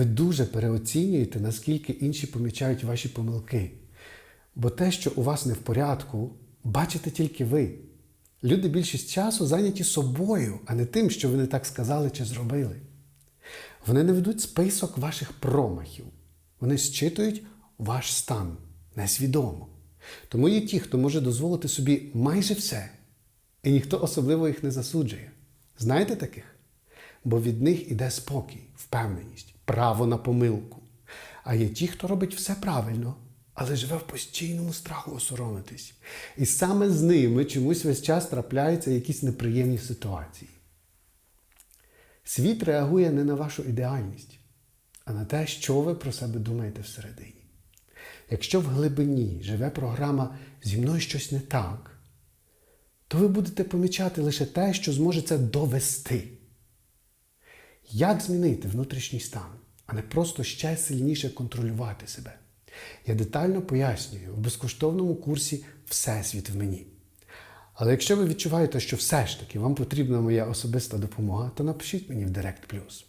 Ви дуже переоцінюєте, наскільки інші помічають ваші помилки. Бо те, що у вас не в порядку, бачите тільки ви. Люди більшість часу зайняті собою, а не тим, що ви не так сказали чи зробили. Вони не ведуть список ваших промахів. Вони зчитують ваш стан несвідомо. Тому є ті, хто може дозволити собі майже все, і ніхто особливо їх не засуджує. Знаєте таких? Бо від них іде спокій, впевненість, право на помилку. А є ті, хто робить все правильно, але живе в постійному страху осоромитись. І саме з ними чомусь весь час трапляються якісь неприємні ситуації. Світ реагує не на вашу ідеальність, а на те, що ви про себе думаєте всередині. Якщо в глибині живе програма зі мною щось не так, то ви будете помічати лише те, що зможе це довести. Як змінити внутрішній стан, а не просто ще сильніше контролювати себе? Я детально пояснюю в безкоштовному курсі Всесвіт в мені. Але якщо ви відчуваєте, що все ж таки вам потрібна моя особиста допомога, то напишіть мені в Директ Плюс.